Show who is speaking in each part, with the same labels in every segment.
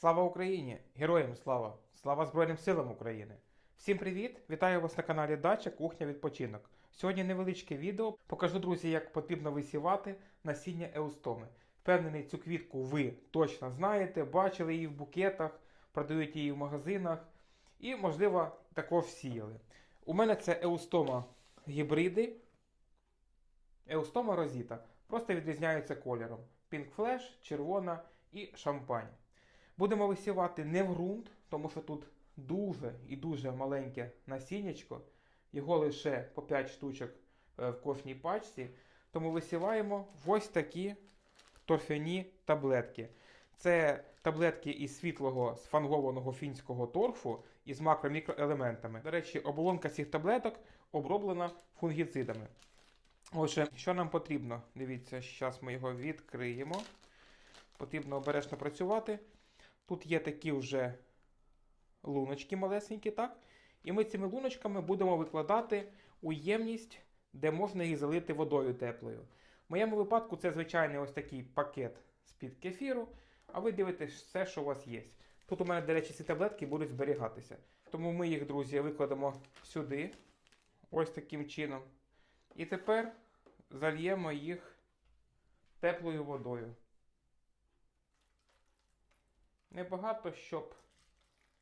Speaker 1: Слава Україні! Героям слава! Слава Збройним силам України! Всім привіт! Вітаю вас на каналі Дача Кухня Відпочинок. Сьогодні невеличке відео. Покажу, друзі, як потрібно висівати насіння еустоми. Впевнений, цю квітку ви точно знаєте, бачили її в букетах, продають її в магазинах і, можливо, також сіяли. У мене це еустома гібриди, еустома розіта. Просто відрізняються кольором. Pink Flash, червона і шампань. Будемо висівати не в ґрунт, тому що тут дуже і дуже маленьке насіннячко. Його лише по 5 штучок е, в кожній пачці. Тому висіваємо ось такі торфяні таблетки. Це таблетки із світлого сфангованого фінського торфу із макро-мікроелементами. До речі, оболонка цих таблеток оброблена фунгіцидами. Отже, що нам потрібно? Дивіться, зараз ми його відкриємо. Потрібно обережно працювати. Тут є такі вже луночки малесенькі, так? І ми цими луночками будемо викладати у ємність, де можна їх залити водою теплою. В моєму випадку це звичайний ось такий пакет з-під кефіру, а ви дивитесь все, що у вас є. Тут у мене, до речі, ці таблетки будуть зберігатися. Тому ми їх, друзі, викладемо сюди, ось таким чином. І тепер зальємо їх теплою водою. Небагато, щоб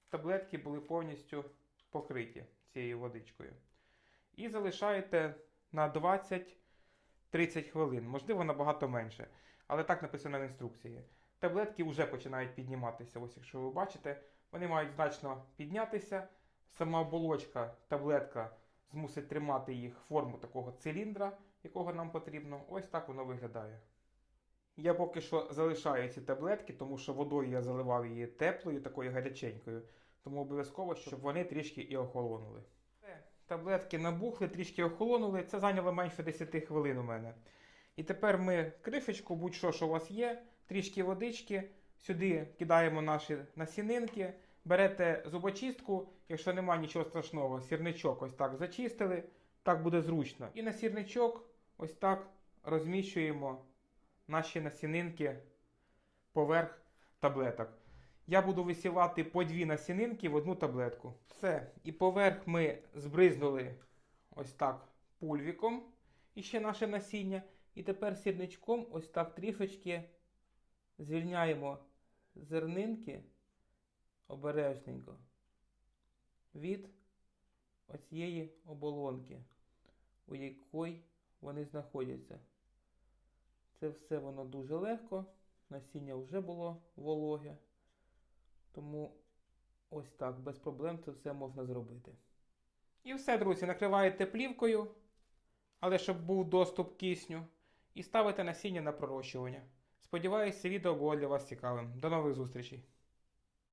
Speaker 1: таблетки були повністю покриті цією водичкою. І залишаєте на 20-30 хвилин, можливо, набагато менше. Але так написано в інструкції. Таблетки вже починають підніматися. Ось якщо ви бачите, вони мають значно піднятися. Сама оболочка, таблетка змусить тримати їх форму такого циліндра, якого нам потрібно. Ось так воно виглядає. Я поки що залишаю ці таблетки, тому що водою я заливав її теплою, такою гаряченькою. Тому обов'язково, щоб вони трішки і охолонули. Таблетки набухли, трішки охолонули. Це зайняло менше 10 хвилин у мене. І тепер ми кришечку, будь-що, що у вас є, трішки водички, сюди кидаємо наші насінинки, берете зубочистку, якщо немає нічого страшного, сірничок ось так зачистили, так буде зручно. І на сірничок ось так розміщуємо наші насінинки поверх таблеток. Я буду висівати по дві насінинки в одну таблетку. Все. І поверх ми збризнули ось так пульвіком і ще наше насіння. І тепер сірничком ось так трішечки звільняємо зернинки обережненько від оцієї оболонки, у якій вони знаходяться. Це все воно дуже легко. Насіння вже було вологе. Тому ось так, без проблем це все можна зробити. І все, друзі, накриваєте плівкою, але щоб був доступ кисню, і ставите насіння на пророщування. Сподіваюся, відео було для вас цікавим. До нових зустрічей!